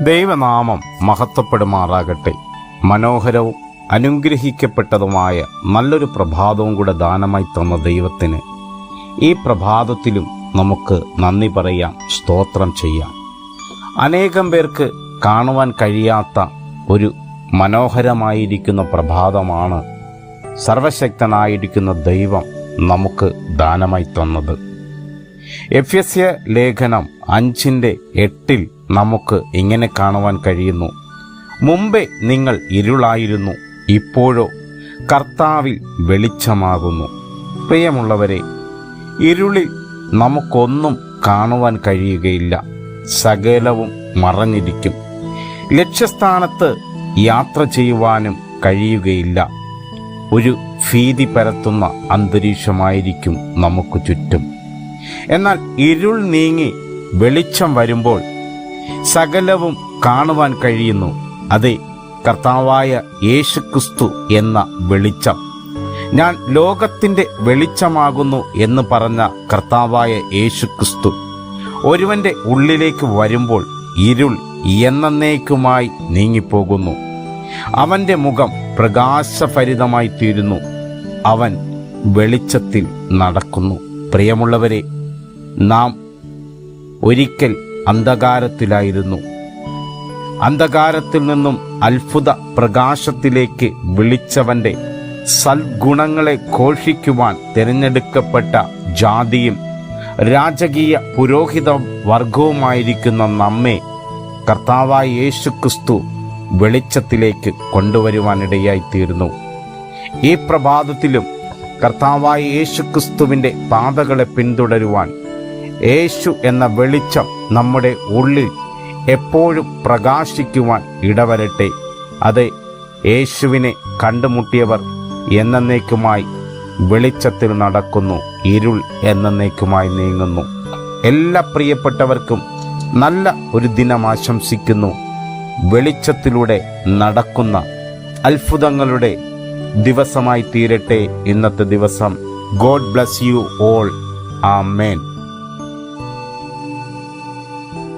ദൈവനാമം മഹത്വപ്പെടുമാറാകട്ടെ. മനോഹരവും അനുഗ്രഹിക്കപ്പെട്ടതുമായ നല്ലൊരു പ്രഭാതവും കൂടെ ദാനമായി തന്ന ദൈവത്തിന് ഈ പ്രഭാതത്തിലും നമുക്ക് നന്ദി പറയാം സ്തോത്രം ചെയ്യാം അനേകം പേർക്ക് കാണുവാൻ കഴിയാത്ത ഒരു മനോഹരമായിരിക്കുന്ന പ്രഭാതമാണ് സർവശക്തനായിരിക്കുന്ന ദൈവം നമുക്ക് ദാനമായി തന്നത്. എഫ് എസ് എ ലേഖനം അഞ്ചിന്റെ എട്ടിൽ നമുക്ക് ഇങ്ങനെ കാണുവാൻ കഴിയുന്നു. മുമ്പേ നിങ്ങൾ ഇരുളായിരുന്നു ഇപ്പോഴോ കർത്താവിൽ വെളിച്ചമാകുന്നു. പ്രിയമുള്ളവരെ ഇരുളിൽ നമുക്കൊന്നും കാണുവാൻ കഴിയുകയില്ല. സകലവും മറഞ്ഞിരിക്കും. ലക്ഷ്യസ്ഥാനത്ത് യാത്ര ചെയ്യുവാനും കഴിയുകയില്ല. ഒരു ഭീതി പരത്തുന്ന അന്തരീക്ഷമായിരിക്കും നമുക്ക് ചുറ്റും. എന്നാൽ ഇരുൾ നീങ്ങി വെളിച്ചം വരുമ്പോൾ സകലവും കാണുവാൻ കഴിയുന്നു. അതെ കർത്താവായ യേശുക്രിസ്തു എന്ന വെളിച്ചം. ഞാൻ ലോകത്തിന്റെ വെളിച്ചമാകുന്നു എന്ന് പറഞ്ഞ കർത്താവായ യേശുക്രിസ്തു ഒരുവന്റെ ഉള്ളിലേക്ക് വരുമ്പോൾ ഇരുൾ എന്നേക്കുമായി നീങ്ങിപ്പോകുന്നു. അവന്റെ മുഖം പ്രകാശഭരിതമായി തീരുന്നു. അവൻ വെളിച്ചത്തിൽ നടക്കുന്നു. പ്രിയമുള്ളവരെ നാം ഒരിക്കൽ അന്ധകാരത്തിലായിരുന്നു. അന്ധകാരത്തിൽ നിന്നും അത്ഭുത പ്രകാശത്തിലേക്ക് വിളിച്ചവന്റെ സൽഗുണങ്ങളെ ഘോഷിക്കുവാൻ തിരഞ്ഞെടുക്കപ്പെട്ട ജാതിയും രാജകീയ പുരോഹിത വർഗവുമായിരിക്കുന്ന നമ്മെ കർത്താവായ യേശു ക്രിസ്തു വെളിച്ചത്തിലേക്ക് കൊണ്ടുവരുവാനിടയായിത്തീരുന്നു. ഈ പ്രഭാതത്തിലും കർത്താവായ യേശു ക്രിസ്തുവിന്റെ പാതകളെ പിന്തുടരുവാൻ യേശു എന്ന വെളിച്ചം നമ്മുടെ ഉള്ളിൽ എപ്പോഴും പ്രകാശിക്കുവാൻ ഇടവരട്ടെ. അതെ യേശുവിനെ കണ്ടുമുട്ടിയവർ എന്നേക്കുമായി വെളിച്ചത്തിൽ നടക്കുന്നു ഇരുൾ എന്നേക്കുമായി നീങ്ങുന്നു. എല്ലാ പ്രിയപ്പെട്ടവർക്കും നല്ല ഒരു ദിനം ആശംസിക്കുന്നു. വെളിച്ചത്തിലൂടെ നടക്കുന്ന അത്ഭുതങ്ങളുടെ ദിവസമായി തീരട്ടെ. ഇന്നത്തെ ദിവസം ഗോഡ് ബ്ലസ് യു ഓൾ. ആ മേൻ